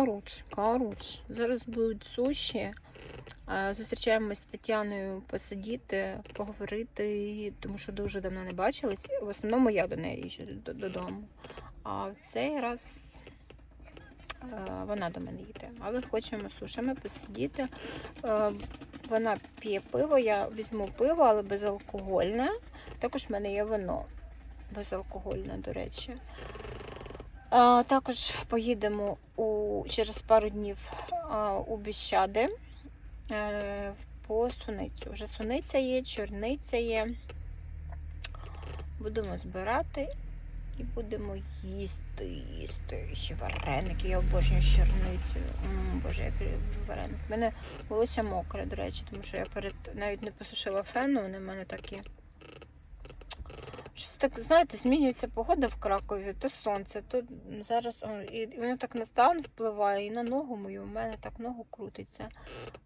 Коротше, коротше, зараз будуть суші. Зустрічаємось з Тетяною посидіти, поговорити, тому що дуже давно не бачились. В основному я до неї їжджу додому. А в цей раз е, вона до мене їде. Але хочемо сушами посидіти. Е, Вона п'є пиво, я візьму пиво, але безалкогольне. Також в мене є вино безалкогольне, до речі. А, також поїдемо у, через пару днів у Біщади е, по суницю. Вже суниця є, чорниця є. Будемо збирати і будемо їсти, їсти. Ще вареники. Я обожнюю з чорницею. М, Боже, як вареник. У мене волосся мокре, до речі, тому що я перед навіть не посушила фену, вони в мене такі. Щось так, знаєте, змінюється погода в Кракові, то сонце, то зараз і воно так на стан впливає, і на ногу мою. У мене так ногу крутиться.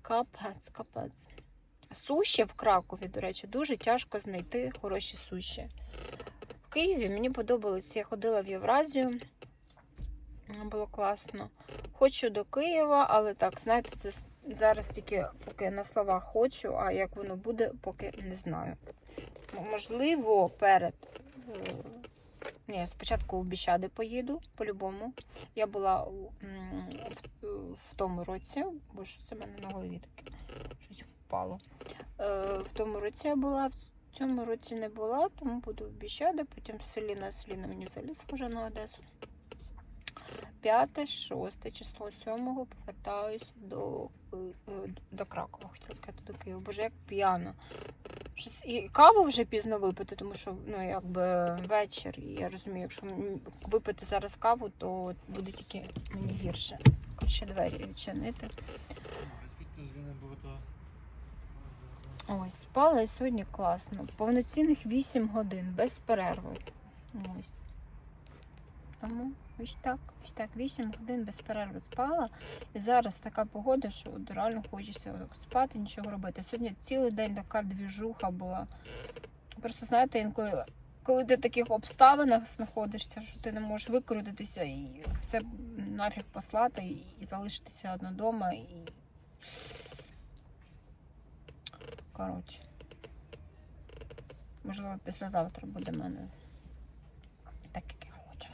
Капець, капець. Суші в Кракові, до речі, дуже тяжко знайти хороші суші. В Києві мені подобалось, я ходила в Євразію. Було класно. Хочу до Києва, але так, знаєте, це зараз тільки поки на словах хочу, а як воно буде, поки не знаю. Можливо, перед. е, Ні, спочатку у Біщади поїду, по-любому. Я була в, в тому році, бо що це в мене на голові таке щось впало. Е, в тому році я була, в цьому році не була, тому буду в Біщади, потім Селіна. Селіна мені взагалі схожа на Одесу. П'яте, шосте число сьомого повертаюся до, е, е, до Кракова, хотіла сказати до Києва. Боже, як п'яно. Щось і каву вже пізно випити, тому що ну якби вечір. І я розумію, якщо випити зараз каву, то буде тільки мені гірше. Коротше, двері відчинити. Ось, спала я сьогодні класно. Повноцінних 8 годин, без перерви. Ось. Тому ось так, ось так, 8 годин без перерви спала. І зараз така погода, що от реально хочеться спати, нічого робити. Сьогодні цілий день така двіжуха була. Просто знаєте, інколи, коли ти в таких обставинах знаходишся, що ти не можеш викрутитися і все нафіг послати, і, залишитися одна вдома. І... Коротше. Можливо, післязавтра буде в мене так, як я хочу.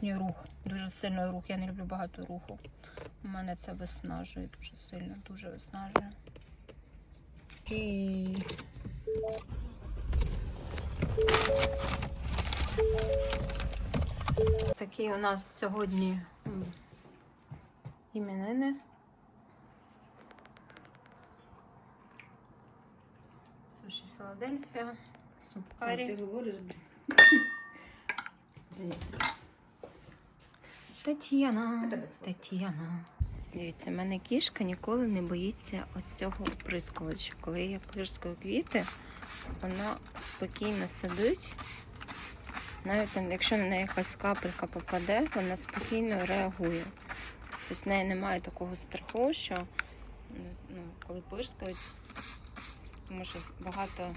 Сьогодні рух. Дуже сильний рух. Я не люблю багато руху. У мене це виснажує дуже сильно, дуже виснажує. І... Такі у нас сьогодні іменини. Суші Філадельфія, суп. Ти говориш? Тетяна. Тетяна. Дивіться, в мене кішка ніколи не боїться ось цього оприскувача. Коли я пирскаю квіти, вона спокійно сидить. Навіть якщо на неї якась капелька попаде, вона спокійно реагує. Тобто в неї немає такого страху, що ну, коли пирскають, тому що багато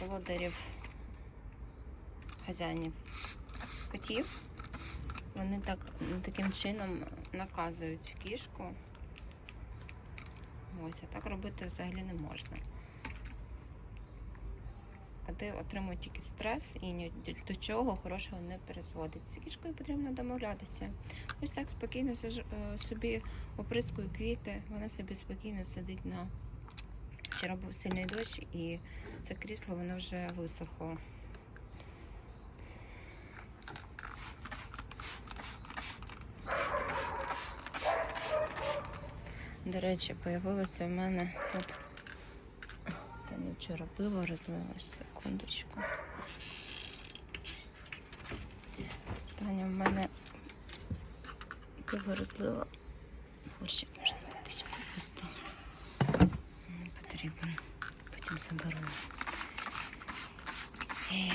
володарів, хазяїнів котів. Вони так таким чином наказують кішку. Ось, а так робити взагалі не можна. Коти отримують тільки стрес і ні до чого хорошого не призводить. З кішкою потрібно домовлятися. Ось так спокійно е, собі оприскую квіти, вона собі спокійно сидить на вчора був сильний дощ і це крісло воно вже висохло. До речі, появилося в мене тут. Та не вчора пиво розлилось, секундочку. Таня в мене пиво розлила. Борщик можна що поставити. Не потрібен. Потім заберу. І,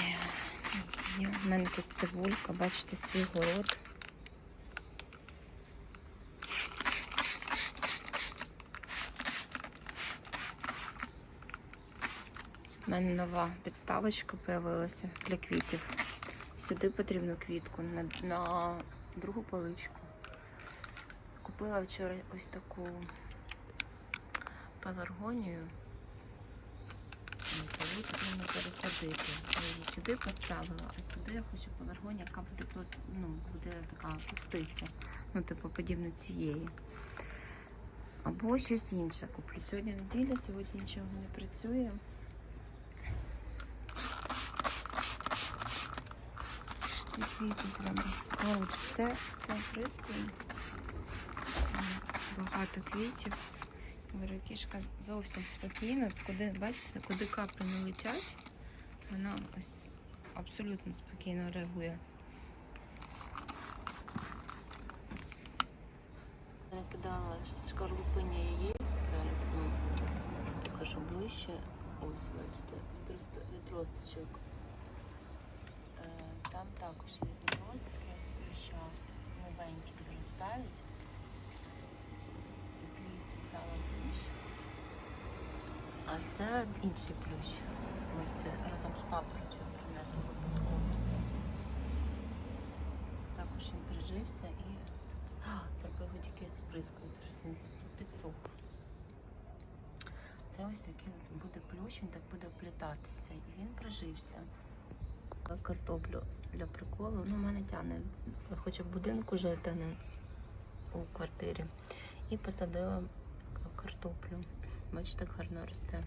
і в мене тут цибулька, бачите, свій город. У мене нова підставочка з'явилася для квітів. Сюди потрібно квітку на, на другу поличку. Купила вчора ось таку пеларгонію. Її потрібно пересадити. Я її сюди поставила, а сюди я хочу пеларгонія, яка буде, ну, буде така пустися. Ну, типу, подібно цієї. Або щось інше куплю. Сьогодні неділя, сьогодні нічого не працює. Квіти треба. Коротше, все, все прискою. Багато квітів. Говорю, зовсім спокійна. Куди, бачите, куди каплі не летять, вона ось абсолютно спокійно реагує. Накидала шкарлупині яєць. Зараз ну, покажу ближче. Ось, бачите, відрост- відросточок. Також є відростки плюща, новенькі відростають. З лісу взяла плющ. А це інший плющ. Ось це разом з папоротю принесли випадково. Також він прижився і треба його тільки сприскувати, щось він зас- підсох. Це ось такий буде плющ, він так буде вплітатися. І він прижився. Картоплю для приколу. Ну, мене тягне. Я хочу в будинку жити, а не у квартирі. І посадила картоплю. Бачите, так гарно росте.